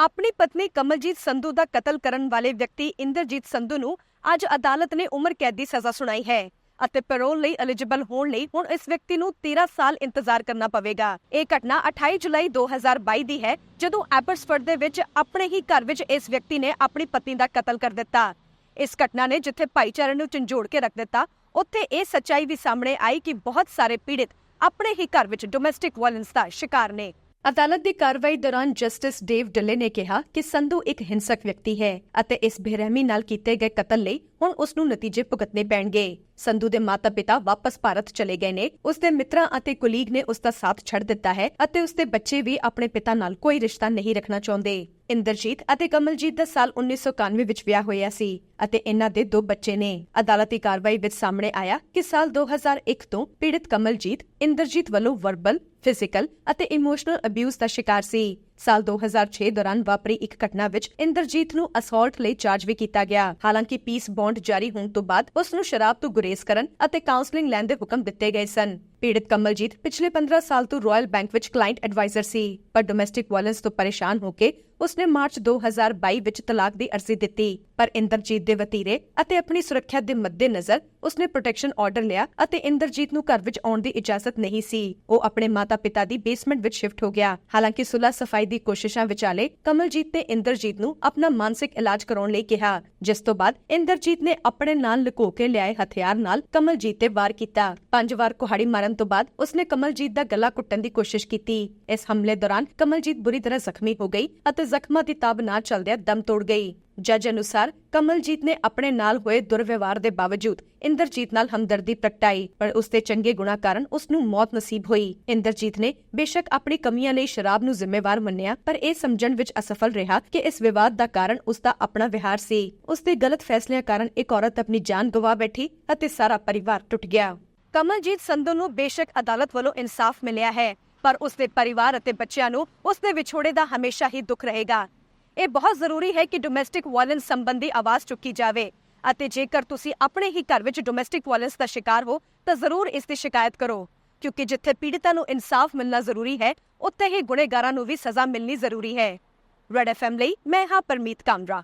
ਆਪਣੀ ਪਤਨੀ ਕਮਲਜੀਤ ਸੰਧੂ ਦਾ ਕਤਲ ਕਰਨ ਵਾਲੇ ਵਿਅਕਤੀ ਇੰਦਰਜੀਤ ਸੰਧੂ ਨੂੰ ਅੱਜ ਅਦਾਲਤ ਨੇ ਉਮਰ ਕੈਦ ਦੀ ਸਜ਼ਾ ਸੁਣਾਈ ਹੈ ਅਤੇ ਪੈਰੋਲ ਲਈ ਐਲੀਜੀਬਲ ਹੋਣ ਲਈ ਹੁਣ ਇਸ ਵਿਅਕਤੀ ਨੂੰ 13 ਸਾਲ ਇੰਤਜ਼ਾਰ ਕਰਨਾ ਪਵੇਗਾ। ਇਹ ਘਟਨਾ 28 ਜੁਲਾਈ 2022 ਦੀ ਹੈ, ਜਦੋਂ ਐਬਰਸਫੋਰਡ ਦੇ ਵਿੱਚ ਆਪਣੇ ਹੀ ਘਰ ਵਿੱਚ ਇਸ ਵਿਅਕਤੀ ਨੇ ਆਪਣੀ ਪਤਨੀ ਦਾ ਕਤਲ ਕਰ ਦਿੱਤਾ। ਇਸ ਘਟਨਾ ਨੇ ਜਿੱਥੇ ਭਾਈਚਾਰੇ ਨੂੰ ਝੰਜੋੜ ਕੇ ਰੱਖ ਦਿੱਤਾ, ਉੱਥੇ ਇਹ ਸੱਚਾਈ ਵੀ ਸਾਹਮਣੇ ਆਈ ਕਿ ਬਹੁਤ ਸਾਰੇ ਪੀੜਿਤ ਆਪਣੇ ਹੀ ਘਰ ਵਿੱਚ ਡੋਮੈਸਟਿਕ ਵਾਇਲੈਂਸ ਦਾ ਸ਼ਿਕਾਰ ਨੇ। ਅਦਾਲਤ ਦੀ ਕਾਰਵਾਈ ਦੌਰਾਨ ਜਸਟਿਸ ਡੇਵ ਡੱਲੇ ਨੇ ਕਿਹਾ ਕਿ ਸੰਧੂ ਇੱਕ ਹਿੰਸਕ ਵਿਅਕਤੀ ਹੈ ਅਤੇ ਇਸ ਬੇਰਹਿਮੀ ਨਾਲ ਕੀਤੇ ਗਏ ਕਤਲ ਲਈ ਹੁਣ ਉਸ ਨੂੰ ਨਤੀਜੇ ਭੁਗਤਣੇ ਪੈਣਗੇ। ਸੰਧੂ ਦੇ ਮਾਤਾ-ਪਿਤਾ ਵਾਪਸ ਭਾਰਤ ਚਲੇ ਗਏ ਨੇ। ਉਸ ਦੇ ਮਿੱਤਰਾਂ ਅਤੇ ਕੁਲੀਗ ਨੇ ਉਸ ਦਾ ਸਾਥ ਛੱਡ ਦਿੱਤਾ ਹੈ ਅਤੇ ਉਸ ਦੇ ਬੱਚੇ ਵੀ ਆਪਣੇ ਪਿਤਾ ਨਾਲ ਕੋਈ ਰਿਸ਼ਤਾ ਨਹੀਂ ਰੱਖਣਾ ਚਾਹੁੰਦੇ। ਇੰਦਰਜੀਤ ਅਤੇ ਕਮਲਜੀਤ ਦਾ ਸਾਲ 1991 ਵਿੱਚ ਵਿਆਹ ਹੋਇਆ ਸੀ ਅਤੇ ਇਹਨਾਂ ਦੇ ਦੋ ਬੱਚੇ ਨੇ। ਅਦਾਲਤੀ ਕਾਰਵਾਈ ਵਿੱਚ ਸਾਹਮਣੇ ਆਇਆ ਕਿ ਸਾਲ 2001 ਤੋਂ ਪੀੜਤ ਕਮਲਜੀਤ, ਇੰਦਰਜੀਤ ਵੱਲੋਂ ਵਰਬਲ ਫਿਜ਼ੀਕਲ ਅਤੇ ਇਮੋਸ਼ਨਲ ਅਬਿਊਜ਼ ਦਾ ਸ਼ਿਕਾਰ ਸੀ। ਸਾਲ 2006 ਦੌਰਾਨ ਵਾਪਰੀ ਇੱਕ ਘਟਨਾ ਵਿੱਚ ਇੰਦਰਜੀਤ ਨੂੰ ਅਸੌਲਟ ਲਈ ਚਾਰਜ ਵੀ ਕੀਤਾ ਗਿਆ। ਹਾਲਾਂਕਿ ਪੀਸ ਬੌਂਡ ਜਾਰੀ ਹੋਣ ਤੋਂ ਬਾਅਦ ਉਸ ਨੂੰ ਸ਼ਰਾਬ ਤੋਂ ਗੁਰੇਜ਼ ਕਰਨ ਅਤੇ ਕਾਉਂਸਲਿੰਗ ਲੈਣ ਦੇ ਹੁਕਮ ਦਿੱਤੇ ਗਏ ਸਨ। ਪੀੜਤ ਕਮਲਜੀਤ ਪਿਛਲੇ 15 ਸਾਲ ਤੋਂ ਰਾਇਲ ਬੈਂਕ ਵਿੱਚ ਕਲਾਇੰਟ ਐਡਵਾਈਜ਼ਰ ਸੀ, ਪਰ ਡੋਮੈਸਟਿਕ ਵਾਇਲੈਂਸ ਤੋਂ ਪਰੇਸ਼ਾਨ ਹੋ ਕੇ ਉਸਨੇ ਮਾਰਚ 2022 ਵਿੱਚ ਤਲਾਕ ਦੀ ਅਰਜ਼ੀ ਦਿੱਤੀ। ਪਰ ਇੰਦਰਜੀਤ ਦੇ ਵਤੀਰੇ ਅਤੇ ਆਪਣੀ ਸੁਰੱਖਿਆ ਦੇ ਮੱਦੇਨਜ਼ਰ ਉਸਨੇ ਪ੍ਰੋਟੈਕਸ਼ਨ ਆਰਡਰ ਲਿਆ ਅਤੇ ਇੰਦਰਜੀਤ ਨੂੰ ਘਰ ਵਿੱਚ ਆਉਣ ਦੀ ਇਜਾਜ਼ਤ ਨਹੀਂ ਸੀ। ਉਹ ਆਪਣੇ ਮਾਤਾ-ਪਿਤਾ ਦੀ ਬੇਸਮੈਂਟ ਵਿੱਚ ਸ਼ਿਫਟ ਹੋ ਗਿਆ। ਹਾਲਾਂਕਿ ਸੁਲਹ ਸਫ਼ਾਈ ਦੀ ਕੋਸ਼ਿਸ਼ਾਂ ਵਿਚਾਲੇ ਕਮਲਜੀਤ ਨੇ ਇੰਦਰਜੀਤ ਨੂੰ ਆਪਣਾ ਮਾਨਸਿਕ ਇਲਾਜ ਕਰਾਉਣ ਲਈ ਕਿਹਾ, ਜਿਸ ਤੋਂ ਬਾਅਦ ਇੰਦਰਜੀਤ ਨੇ ਆਪਣੇ ਨਾਲ ਲੁਕੋ ਕੇ ਲਿਆਏ ਹਥਿਆਰ ਨਾਲ ਕਮਲਜੀਤ ਤੇ ਵਾਰ ਕੀਤਾ। ਪੰਜ ਵਾਰ ਕੁਹਾੜੀ ਮਾਰਨ ਤੋਂ ਬਾਅਦ ਉਸਨੇ ਕਮਲਜੀਤ ਦਾ ਗਲਾ ਕੁੱਟਣ ਦੀ ਕੋਸ਼ਿਸ਼ ਕੀਤੀ। ਇਸ ਹਮਲੇ ਦੌਰਾਨ ਕਮਲਜੀਤ ਬੁਰੀ ਤਰ੍ਹਾਂ ਜ਼ਖਮੀ ਹੋ ਗਈ ਅਤੇ ਜ਼ਖਮਾਂ ਦੀ ਤਾਬ ਨਾ ਚਲਦਿਆਂ ਦਮ ਤੋੜ ਗਈ। ਜੱਜ ਅਨੁਸਾਰ ਕਮਲਜੀਤ ਨੇ ਆਪਣੇ ਨਾਲ ਹੋਏ ਦੁਰਵਿਵਹਾਰ ਦੇ ਬਾਵਜੂਦ ਇੰਦਰਜੀਤ ਨਾਲ ਹਮਦਰਦੀ ਪ੍ਰਗਟਾਈ, ਪਰ ਉਸ ਚੰਗੇ ਗੁਣਾ ਕਾਰਨ ਉਸ ਨੂੰ ਮੌਤ ਨਸੀਬ ਹੋਈ। ਇੰਦਰਜੀਤ ਨੇ ਬੇਸ਼ੱਕ ਆਪਣੀ ਕਮੀਆਂ ਲਈ ਸ਼ਰਾਬ ਨੂੰ ਜ਼ਿੰਮੇਵਾਰ ਮੰਨਿਆ, ਪਰ ਇਹ ਸਮਝਣ ਵਿੱਚ ਅਸਫਲ ਰਿਹਾ ਕਿ ਇਸ ਵਿਵਾਦ ਦਾ ਕਾਰਨ ਉਸ ਦਾ ਆਪਣਾ ਵਿਹਾਰ ਸੀ। ਉਸ ਦੇ ਗਲਤ ਫੈਸਲਿਆਂ ਕਾਰਨ ਇੱਕ ਔਰਤ ਆਪਣੀ ਜਾਨ ਗਵਾ ਬੈਠੀ ਅਤੇ ਸਾਰਾ ਪਰਿਵਾਰ ਟੁੱਟ ਗਿਆ। ਕਮਲਜੀਤ ਸੰਧੂ ਨੂੰ ਬੇਸ਼ੱਕ ਅਦਾਲਤ ਵੱਲੋਂ ਇਨਸਾਫ ਮਿਲਿਆ ਹੈ, ਪਰ ਉਸ ਦੇ ਪਰਿਵਾਰ ਅਤੇ ਬੱਚਿਆਂ ਨੂੰ ਉਸ ਦੇ ਵਿਛੋੜੇ ਦਾ ਹਮੇਸ਼ਾ ਹੀ ਦੁੱਖ ਰਹੇਗਾ। ਇਹ ਬਹੁਤ ਜ਼ਰੂਰੀ ਹੈ ਕਿ ਡੋਮੈਸਟਿਕ ਵਾਇਲੈਂਸ ਸੰਬੰਧੀ ਆਵਾਜ਼ ਚੁੱਕੀ ਜਾਵੇ ਅਤੇ ਜੇਕਰ ਤੁਸੀਂ ਆਪਣੇ ਹੀ ਘਰ ਵਿੱਚ ਡੋਮੈਸਟਿਕ ਵਾਇਲੈਂਸ ਦਾ ਸ਼ਿਕਾਰ ਹੋ, ਤਾਂ ਜ਼ਰੂਰ ਇਸ ਦੀ ਸ਼ਿਕਾਇਤ ਕਰੋ, ਕਿਉਂਕਿ ਜਿੱਥੇ ਪੀੜਤਾਂ ਨੂੰ ਇਨਸਾਫ ਮਿਲਣਾ ਜ਼ਰੂਰੀ ਹੈ, ਉੱਥੇ ਹੀ ਗੁਨੇਗਾਰਾਂ ਨੂੰ ਵੀ ਸਜ਼ਾ ਮਿਲਣੀ ਜ਼ਰੂਰੀ ਹੈ। ਰੈਡ ਐਫਐਮ ਲਈ ਮੈਂ ਹਾਂ ਪਰਮੀਤ ਕਾਮਰਾ।